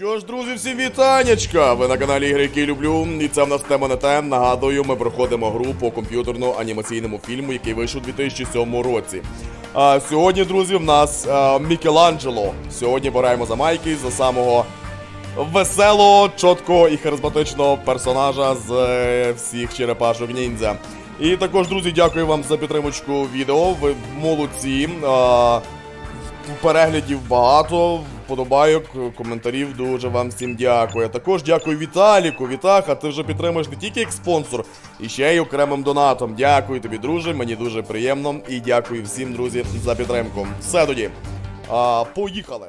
Що ж, друзі, всім вітанечка! Ви на каналі Ігри, люблю. І це в нас тема не те. Нагадую, ми проходимо гру по комп'ютерно-анімаційному фільму, який вийшов у 2007 році. А сьогодні, друзі, в нас а, Мікеланджело. Сьогодні граємо за Майки, за самого веселого, чіткого і харизматичного персонажа з е, всіх черепашок ніндзя. І також, друзі, дякую вам за підтримочку відео. Ви молодці. А, переглядів багато, вподобайок, коментарів. Дуже вам всім дякую. Також дякую Віталіку. Вітаха, ти вже підтримуєш не тільки як спонсор, і ще й окремим донатом. Дякую тобі, друже. Мені дуже приємно. І дякую всім, друзі, за підтримку. Все тоді. А, поїхали.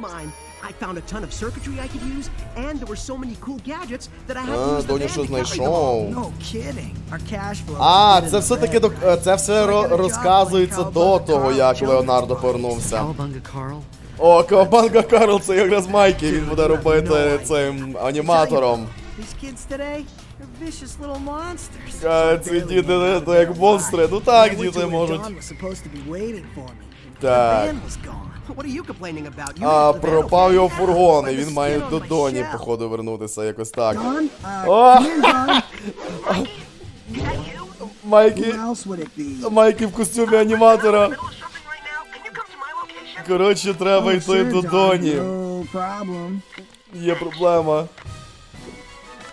mine. I found a ton of circuitry I could use, and there were so many cool gadgets that I had to use the Доня van що to carry them all. знайшов. No kidding. Our cash flow. А, is це все таки до це все ро- розказується до того, як Леонардо повернувся. Cowabunga Carl. О, Кавабанга Карл, це якраз Майкі. Він буде робити цим аніматором. These kids today, they're vicious little monsters. А, ці діти то як монстри. Ну так, діти можуть. Dawn was supposed to be waiting for me. The Так. van was gone. А пропав його фургон, і він має до Доні, походу, вернутися якось так. Uh, Oh. it be? Майкі в костюмі аніматора. Коротше, треба Oh, йти до. Доні. Є проблема.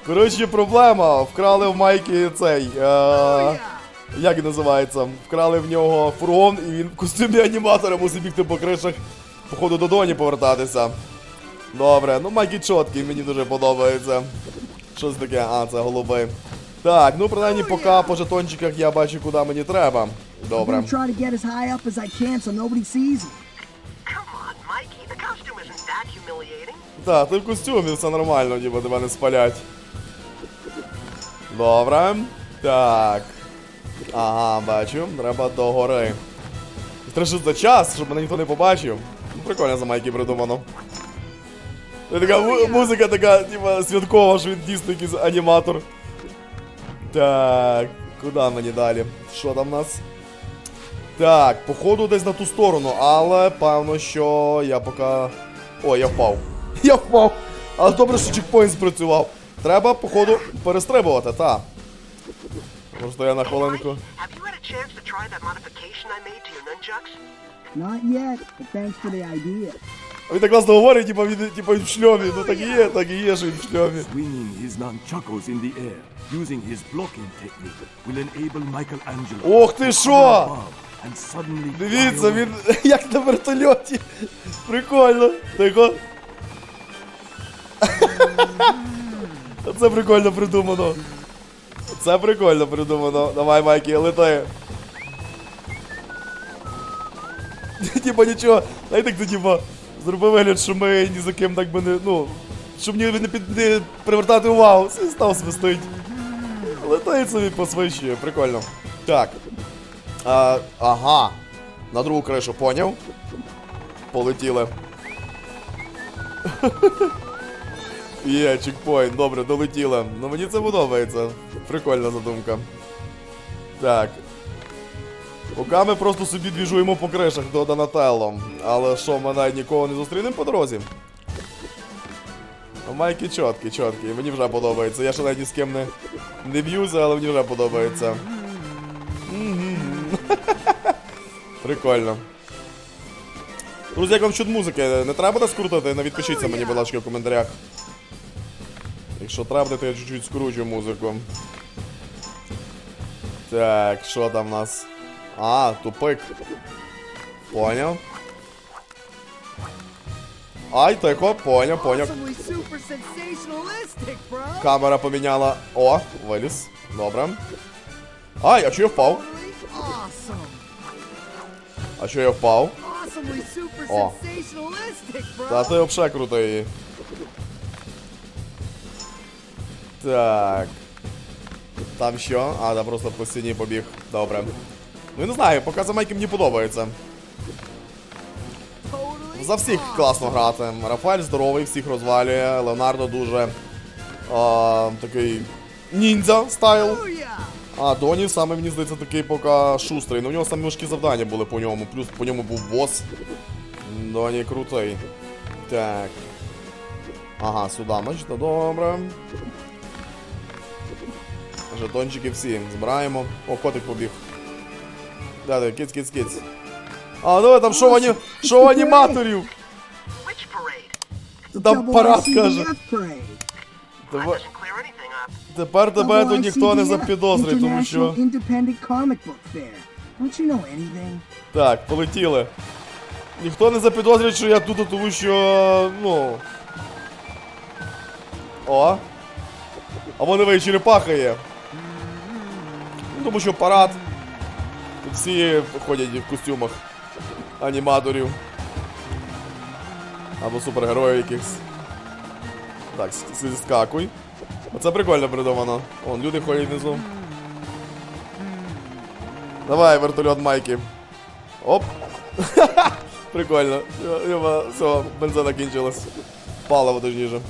Коротше, проблема. Вкрали в Майкі цей. Е, як називається? Вкрали в нього фургон, і він в костюмі аніматора мусить бігти по кришах, походу до Доні повертатися. Добре, ну Майкі чіткий, мені дуже подобається. Що це таке? А, це голуби. Так, ну принаймні поки по жетончиках я бачу, куди мені треба. Добре. Так, ти в костюмі, все нормально, ніби тебе не спалять. Добре. Так. Ага, бачу. Треба до гори. Треба за час, щоб мене ніхто не побачив. Ну, Прикольно за майки придумано. Це Така му- музика така, типа, святкова, що він дійсно якийсь аніматор. Так, куди мені далі? Що там в нас? Так, походу десь на ту сторону, але певно, що я поки. О, я впав. Я впав. Але добре, що чекпоінт спрацював. Треба, походу, перестрибувати, та. Просто я на хвилинку. Not yet, but thanks for the idea. А Він так класно говорить, типа він, типа, він в шльомі. Ну так і є, так і є, що він в шльомі. Swinging his nunchuckles in the air, using his blocking technique, will enable Michelangelo Ох ти suddenly Дивіться, він як на вертольоті. Прикольно. Тихо. Це прикольно придумано. Це прикольно придумано. Давай, Майкі, летай. Типа нічого. Знаєте, як це типа зроби вигляд, що ми ні за ким так би не. Ну. Щоб ні, не, під, не привертати увагу. Все став свистить. Летай собі посвищує, прикольно. Так. А, ага. На другу кришу, поняв? Полетіли. Є, чекпоінт, добре, долетіли. Ну мені це подобається. Прикольна задумка. Так. Поки ми просто собі двіжуємо по кришах до Донателло. Але що, ми навіть нікого не зустрінемо по дорозі? Ну, Майки чіткі, чіткі. Мені вже подобається. Я ще навіть ні з ким не, не б'юся, але мені вже подобається. Прикольно. Друзі, як вам чуд музики? Не треба буде скрутити? Не відпишіться мені, будь ласка, в коментарях. Якщо треба, то я чуть-чуть скручу музику. Так, що там в нас? А, тупик. Поняв. Ай, тихо, поняв, поняв. Sensationalistic, bro. Камера поміняла. О, виліз. Добре. Ай, а чого я впав? А чого я впав? Bro. Та ти взагалі крутий. Так. Там що? А, да, просто по стіні побіг. Добре. Ну я не знаю, поки за майки мені подобається. За всіх класно грати. Рафаель здоровий, всіх розвалює. Леонардо дуже а, такий ніндзя стайл. А, Доні саме, мені здається, такий поки шустрий. Ну, у нього самі важкі завдання були по ньому. Плюс по ньому був бос. Доні крутий. Так. Ага, сюди, бачите, добре. Жетончики всі збираємо. О, котик побіг. Да, да, киць, киць, киць. А, ну там шоу, ані... шоу аніматорів! Там парад каже. Давай. Тепер тебе тут ніхто не запідозрить, тому що. Так, полетіли. Ніхто не запідозрює, що я тут, тому що. ну. О. А вон диви, черепаха є. Тому що парад. Тут всі ходять в костюмах аніматорів. Або супергероїв якихось. Так, скакуй. Оце прикольно придумано. Вон, люди ходять внизу. Давай, вертольот Майки. Оп. Прикольно. Все, бензина кінчилась. Паливо точніше.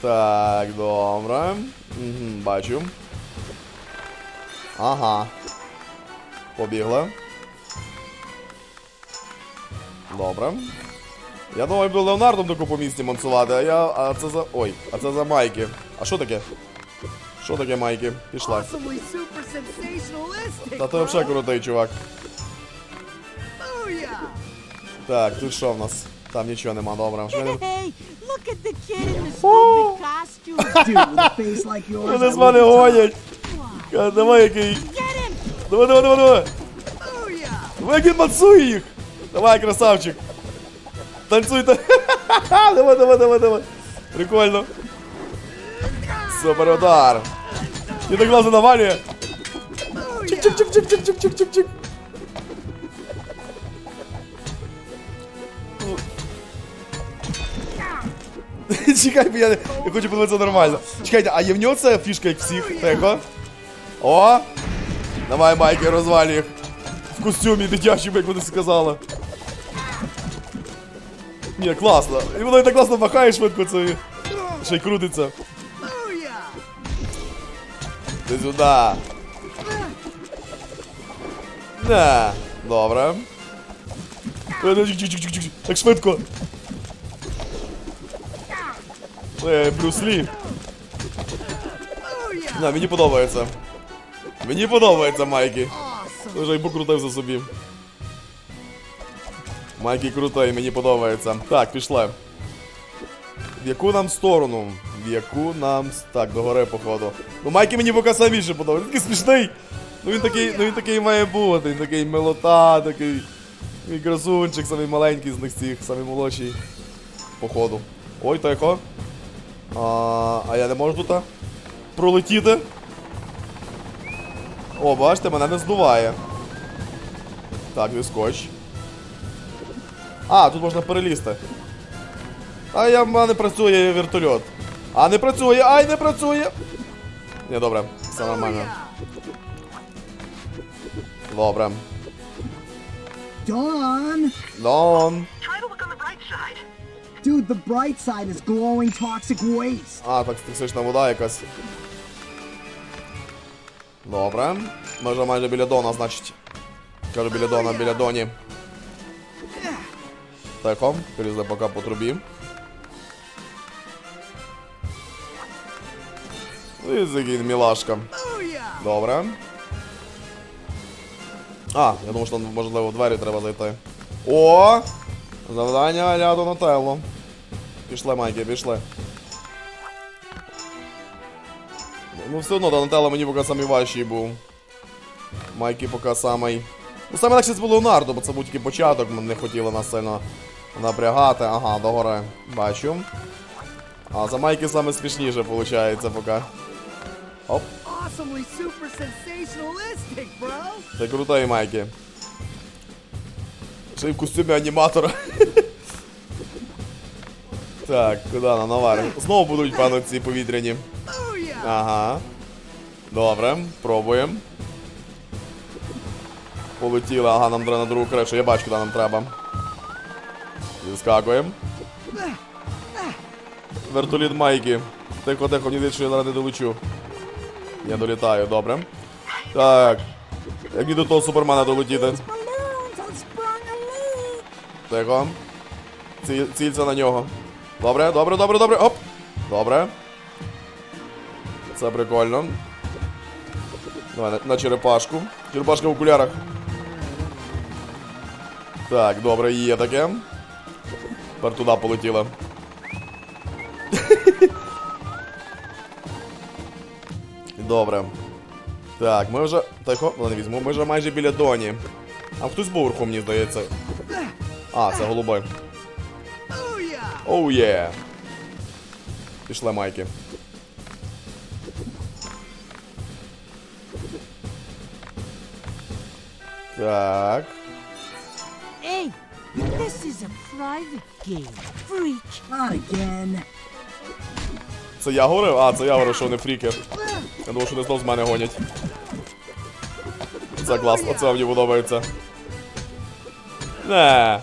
Так, добре. Угу, бачу. Ага. Побігла. Добре. Я думаю, буду Леонардом таку по місті мансувати, а я. А це за. Ой, а це за майки. А що таке? Що таке майки? Пішла. Та ти взагалі крутий, чувак. Так, тут що в нас? Там нічого нема, добре. Вони з мене гонять. Давай який. Давай, давай, давай, давай. Він мацує їх. Давай, красавчик. Танцуйте. Давай, давай, давай, давай. Прикольно. Супер удар. І так глазу навалює. Чик-чик-чик-чик-чик-чик-чик-чик. Чекай, я, я хочу подивитися нормально. Чекайте, а є в нього? Тихо. О! Давай, Майки, розвалюй їх. В костюмі дитячому, як вони сказали. Ні, класно. І воно і так класно махає швидко це. Ще й крутиться. Ти сюди. Не. Добре. Ну. Так швидко. Е, Брюс Лі. Не, мені подобається. Мені подобається. Awesome! Вже й покрутився собі. Майкі крутий, мені подобається. Так, пішли. В яку нам сторону? В яку нам. Так, до гори, походу. Ну, Майкі мені поки сам більше подобається. Він такий смішний. Ну він такий, ну він такий має бути. Він такий милота, такий. Мій красунчик, самий маленький з них цих, самий молодший. Походу. Ой, тихо. А, а я не можу тут пролетіти. О, бачите, мене не здуває. Так, відскоч. А, тут можна перелізти. А я в мене працює вертольот. А не працює, ай, не працює. Ні, добре, все нормально. Добре. Dawn! Дон. Try to look on the bright side. Dude, the bright side is glowing toxic waste. А, так токсична вода якась. Добре. Ми майже біля Дона, значить. Кажу біля Дона, біля Доні. Тихо, перейшли поки по трубі. Загін мілашка. Добре. А, я думав, що там, можливо, в двері треба зайти. О! Завдання аля Донателло. Пішли, Майки, пішли. Ну, все одно Донателло мені поки самий важчий був. Майки поки самий. Ну, саме легше це було Леонардо, бо це був тільки початок, ми не хотіли нас сильно напрягати. Ага, догори. Бачу. А за Майки саме смішніше виходить поки. Оп. Це крутої майки. Ще й в костюмі аніматора. так, куди на навар? Знову будуть, певно, ці повітряні. Ага. Добре, пробуємо. Полетіли, ага, нам треба на другу кришу. Я бачу, куди нам треба. Зіскакуємо. Вертоліт майки. Тихо, тихо, мені здається, що я зараз не долечу. Я долітаю, добре. Так. Як мені до того супермена долетіти? Тихо. Ці, цільця на нього. Добре, добре, добре, добре. Оп! Добре. Це прикольно. Давай на, на черепашку. Черепашка в окулярах. Так, добре, є таке. Тепер туди полетіла. Добре. Так, ми вже. Тихо, ладно, візьму. Ми вже майже біля Доні. А хтось був верхом, мені здається. А, це голубой. Оу є. Пішли майки. Так. Hey, this is a private game. Freak. Again. Це я говорив? А, це я говорив, що вони фріки. Я думав, що не знов з мене гонять. Це класно, це мені подобається. Не.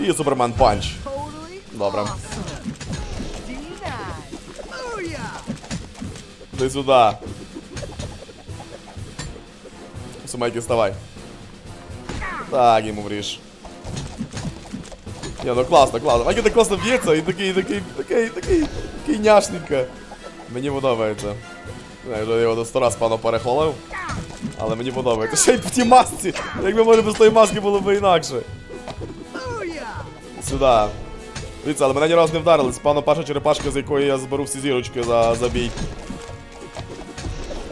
І Супермен панч. Добре. Іди сюди. Сумайки, вставай. Так, йому вріж. Ні, ну класно, класно. Майки так класно б'ється і такий, такий, такий, такий, такий няшненько. Мені подобається. Не вже його до сто раз пану перехвалив. Але мені подобається. Ще й в тій масці. Якби може без тої маски було б інакше. Сюди. Дивіться, але мене ні разу не вдарили. Це пану перша черепашка, з якої я зберу всі зірочки за, за бій.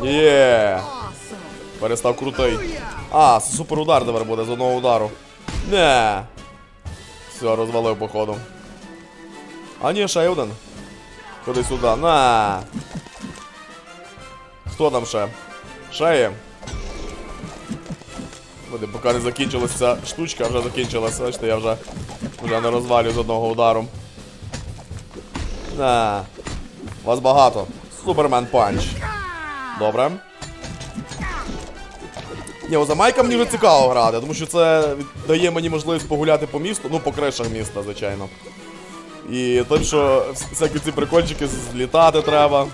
Є. Перестав крутий. А, супер удар тепер буде з одного удару. Не. Все, розвалив походу. А ні, ще один. Ходи сюди. На. Хто там ще? Є. Буде, поки не закінчилася ця штучка, вже закінчилася. Бачите, я вже, вже не розвалю з одного удару. На. Вас багато. Супермен панч. Добре. Ні, за Майка мені вже цікаво грати, тому що це дає мені можливість погуляти по місту, ну по кришах міста, звичайно. І тим, що всякі ці прикольчики злітати треба.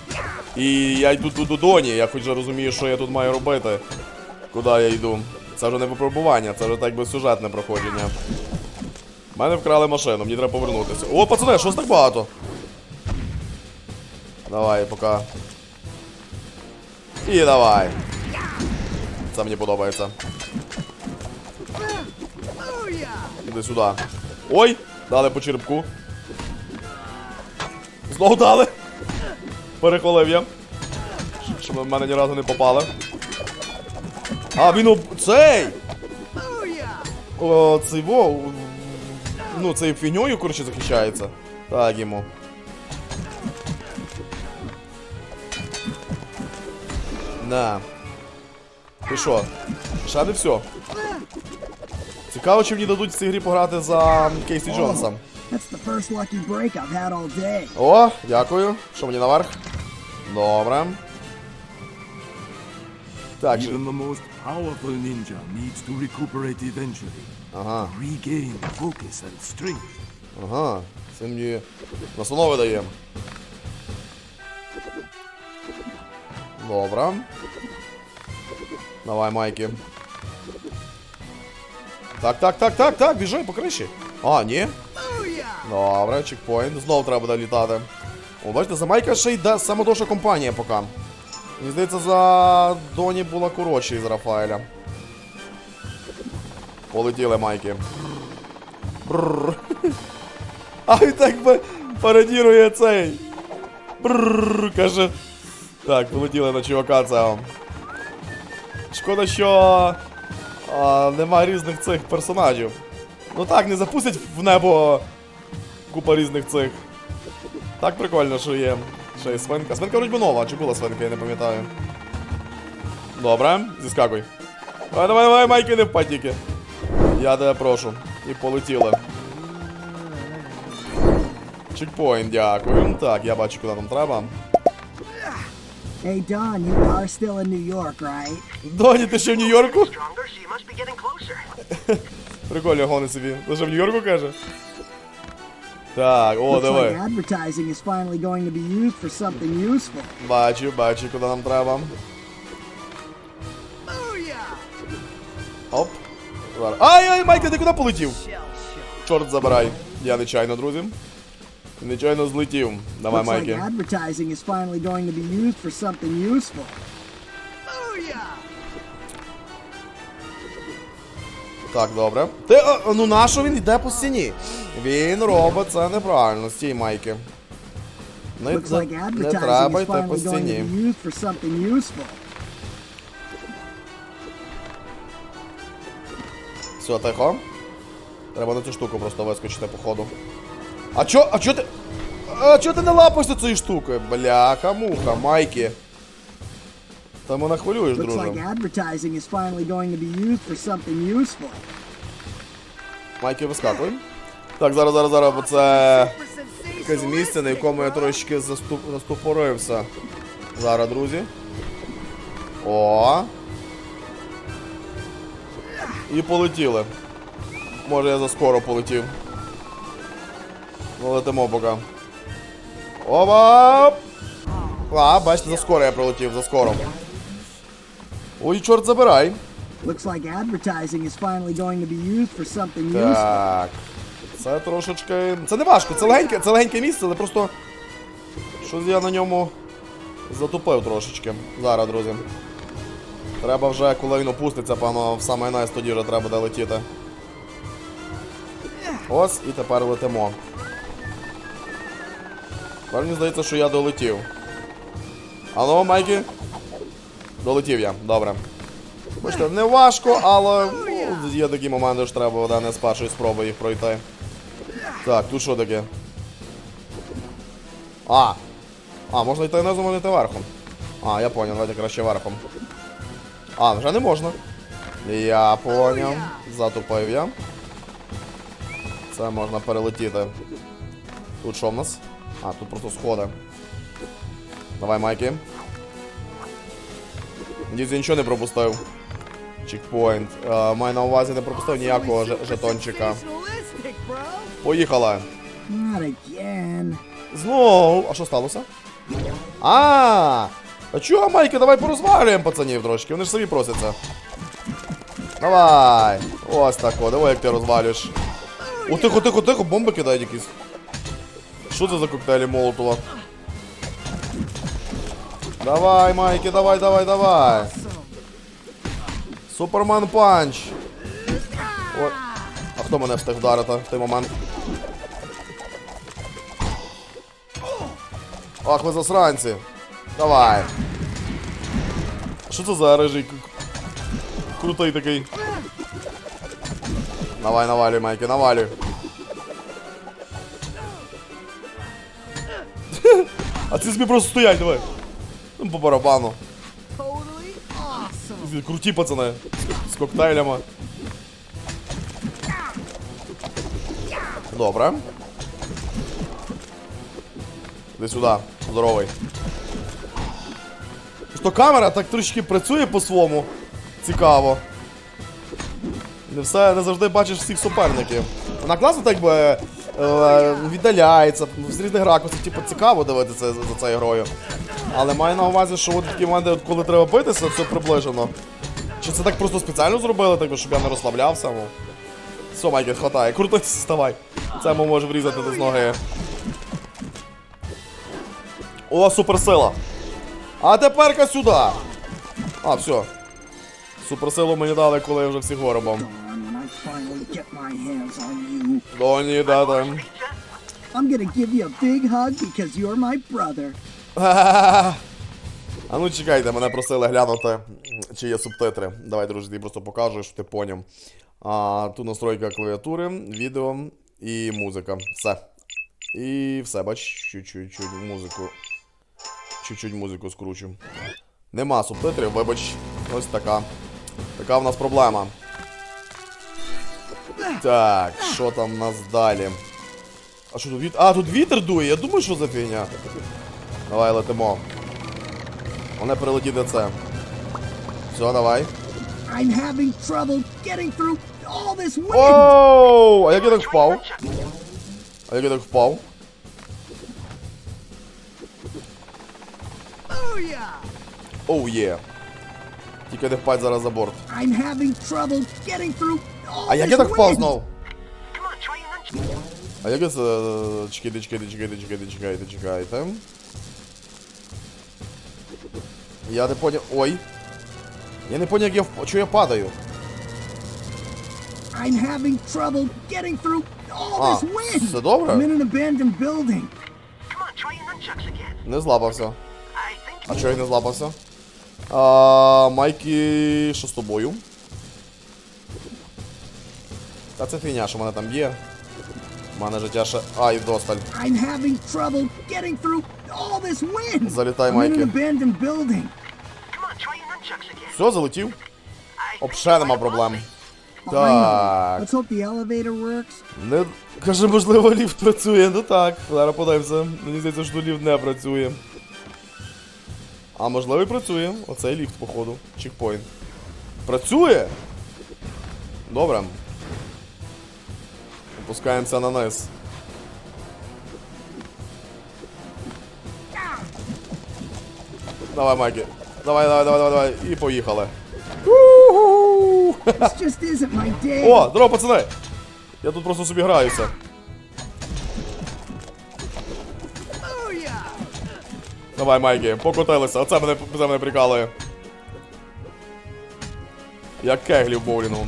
І я йду до Доні, я хоч вже розумію, що я тут маю робити. Куди я йду. Це вже не випробування, це вже так би сюжетне проходження. Мене вкрали машину, мені треба повернутися. О, пацани, щось так багато. Давай, пока. І давай. Це мені подобається. Іди сюди. Ой! Дали по черепку. Знову дали. Перехвалив я. Щоб в мене ні разу не попали. А, він об... цей! О, цей во. Ну, цей фігньою, коротше, захищається. Так йому. На. Ти що? Ще не все. Цікаво, чи мені дадуть в цій грі пограти за Кейсі Джонса. О, дякую. Що мені наверх? Добре. Так, що- Even the most powerful ninja needs to recuperate eventually. ага, Regain focus and strength. ага. Це мені настанови дає. Добре. Давай, Майки. Так, так, так, так, так, біжи по криші. А, ні? Добре, чекпоінт. Знову треба буде літати. О, бачите, за Майка ще йде саме довша компанія поки. Мені здається, за Доні була коротша із Рафаеля. Полетіли майки. Бррр. А він так пародірує цей. Бррр, каже. Так, полетіли на чувака цього. Шкода, що а, нема різних цих персонажів. Ну так, не запустять в небо купа різних цих. Так прикольно, що є. Ще є свинка. Свинка вроді нова, чи була свинка, я не пам'ятаю. Добре, зіскакуй. Давай, давай, давай, майки, не впадь тільки. Я тебе прошу. І полетіли. Чекпоінт, дякую. Так, я бачу, куди нам треба. Hey, Don, you are still in New York, right? Доні, ти ще в Нью-Йорку? Stronger, so you must be getting closer. Прикольно гони собі. Ти що в Нью-Йорку каже? Так, о, Looks like advertising is finally going to be used for something useful. Бачу, бачу, куди нам треба. Оп. Ай, ай, Майка, ти куди полетів? Чорт забирай. Я нечайно, друзі. Нечайно злетів. Давай, Майки. advertising is finally going to be used for something useful. Так, добре. Ти, а, ну нащо він йде по стіні? Він робить це неправильно. Стій, Майки. Не, Looks like не, не advertising треба is йти по finally going to стіні. be used for something useful. Все, тихо. Треба на цю штуку просто вискочити, походу. А чо, а чо ти. А чо ти не лапаєшся цією штукою? Бляха, муха, майки. Та мене хвилюєш, Looks друже. like advertising is finally going to be used for something useful. Майки вискакуй. Так, зараз, зараз, зараз, бо це якесь місце, на якому я трошечки заступ... заступорився. Зараз, друзі. О. І полетіли. Може я заскоро полетів. Ну, летимо поки. Опа! А, бачите, заскоро я прилетів, заскоро. Ой, чорт забирай. Looks like advertising is finally going to be used for something useful. Так. Це трошечки. Це не важко, це легеньке, це легеньке місце, але просто. Щось я на ньому затупив трошечки. Зараз, друзі. Треба вже, коли він опуститься, певно, в саме найс тоді вже треба буде летіти. Ось і тепер летимо. Тепер мені здається, що я долетів. Алло, Майки? Долетів я, добре. Бачите, не важко, але ну, є такі моменти, що треба да, не з першої спроби їх пройти. Так, тут що таке? А! А, можна йти низом, можна йти верхом. А, я понял, давайте краще верхом. А, вже не можна. Я поняв. Затупив я. Це можна перелетіти. Тут що в нас? А, тут просто сходи. Давай, Майки. Я нічого не пропустив. Чекпоінт. Е, маю на увазі не пропустив ніякого же- жетончика. Поїхала. Not again. Знову. А що сталося? А! А чого, Майки, давай порозвалюємо пацанів трошки, вони ж самі просяться. Давай. Ось так, о, давай як ти розвалюєш. О, тихо, тихо, тихо, бомби кидають якісь. Що це за коктейлі Молотова? Давай, Майки, давай, давай, давай. Супермен панч. Ой. А хто мене встиг вдарити в той момент? Ах, ви засранці. Давай. Що це за рижий? к- Крутий такий. Давай, навалюй, Майки, навалюй. А ці собі просто стоять, давай. Ну, по барабану. Круті пацани. З, коктейлями. Добре. Іди сюди, здоровий. Що камера так трішки працює по-своєму. Цікаво. Не все, не завжди бачиш всіх суперників. Вона класно так би е, віддаляється, з різних ракурсів, типу, цікаво дивитися за, цією грою. Але маю на увазі, що от такі моменти, от коли треба битися, все приближено. Чи це так просто спеціально зробили, так, щоб я не розслаблявся? Ну. Все, Майкл, хватає. Крутись, вставай. Це ми можемо врізати з ноги. О, суперсила. А тепер-ка сюди. А, все. Суперсилу мені дали, коли я вже всіх виробом. My hands on you, Доні, де там? I'm gonna give you a big hug because you're my brother. А ну чекайте, мене просили глянути, чи є субтитри. Давай, друзі, просто покажу, щоб ти поняв. А, тут настройка клавіатури, відео і музика. Все. І все, бач, чуть-чуть музику. Чуть-чуть музику скручу. Нема субтитрів, вибач. Ось така. Така в нас проблема. Так, що там нас далі? А що тут вітер? А, тут вітер дує, я думаю, що за фігня. Давай летимо. Вони прилетіти це. Все, давай. I'm having trouble getting through all this wind. Оу! А як я так впав? А як я так впав? Оу є. Тільки не впадь зараз за борт. I'm having trouble getting through А як я так впав знов? А як я це. Чекайте, чекайте, чекайте, чекайте, чекайте, чекайте. Я не поняв. Ой. Я не поняв, як я. Чого я падаю? I'm having trouble getting through all this wind. все добре? I'm in an abandoned building. Come on, try your nunchucks again. Не злапався. А чого я не злапався? А, Майки, що з тобою? Та це фігня, що в мене там є. У мене життя ще. Ай, вдосталь. I'm having trouble getting through all this wind. Залітай, I'm in Майки. an abandoned building. Все, залетів? Обше нема проблем. Так. Let's hope the elevator works. Не. Каже, можливо, ліфт працює. Ну так, зараз подивимося. Мені здається, що ліфт не працює. А можливо і працює. Оцей ліфт, походу. Чекпоінт. Працює? Добре. Опускаємося на низ. Давай, Майки. Давай, давай, давай, давай, давай. І поїхали. О, здорово, пацани! Я тут просто собі граюся. Давай, Майки, покотилися. Оце мене, це мене прикалує. Як кеглі в боулінгу.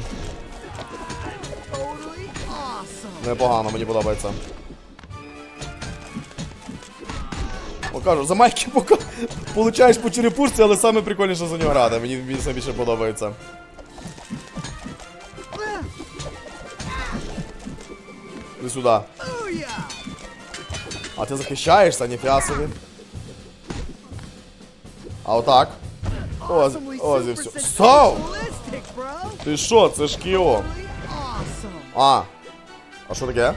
Непогано, мені подобається. О, кажу, за Майки пока получаєш по черепушці, але саме прикольніше за нього грати. Мені, мені це більше подобається. Іди сюди. А ти захищаєшся, ніфіга собі. А отак. Ось, ось і все. Став! Ти що, це ж Кіо. А. А що таке?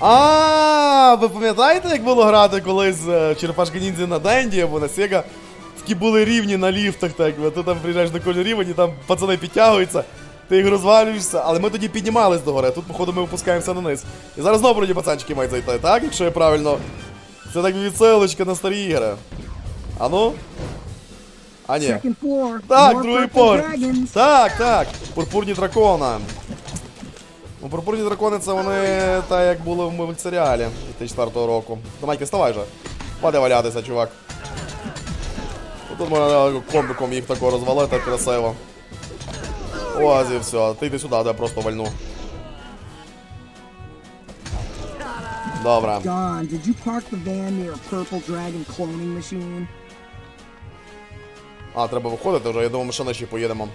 А, ви пам'ятаєте, як було грати колись е, в Черепашки Ніндзя на Денді або на Сега? Такі були рівні на ліфтах, так, ти там приїжджаєш на кожен рівень і там пацани підтягуються, ти їх розвалюєшся, але ми тоді піднімались до гори, тут, походу, ми опускаємося на низ. І зараз знову вроді пацанчики мають зайти, так? Якщо я правильно. Це так відсилочка на старі ігри. А ну? А ні. Так, другий purple Так, так. Пурпурні дракони. Ну, пурпурні дракони це вони так як були в мультсеріалі 2004 року. Давай, вставай же. Паде валятися, чувак. Ну, Тут можна комбиком їх тако розвалити красиво. Ось і все. Ти йди сюди, де я просто вальну. Добре. Don, did you park the van near a purple dragon cloning machine? А, треба виходити вже, я думаю, ми ще нижче поїдемо.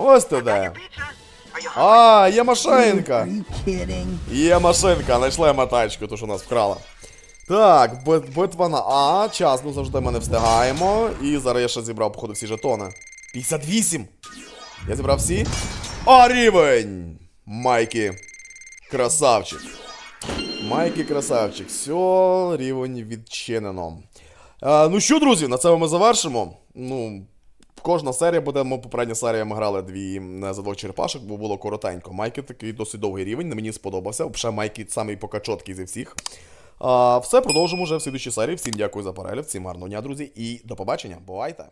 Ось hungry? А, є машинка. Є машинка, знайшли ми тачку, ту, що нас вкрала. Так, бит- битва на А, час, ну завжди ми не встигаємо. І зараз я ще зібрав, походу, всі жетони. 58! Я зібрав всі. А, рівень! Майки. Красавчик. Майки красавчик. Все, рівень відчинено. А, ну що, друзі, на цьому ми завершимо. Ну, Кожна серія буде, ми попередня серія ми грали дві за двох черепашок, бо було коротенько. Майки такий досить довгий рівень, мені сподобався. Взагалі Майки самий покачоткий зі всіх. А, все, продовжимо вже в слідчій серії. Всім дякую за перегляд, всім гарного дня, друзі, і до побачення. Бувайте!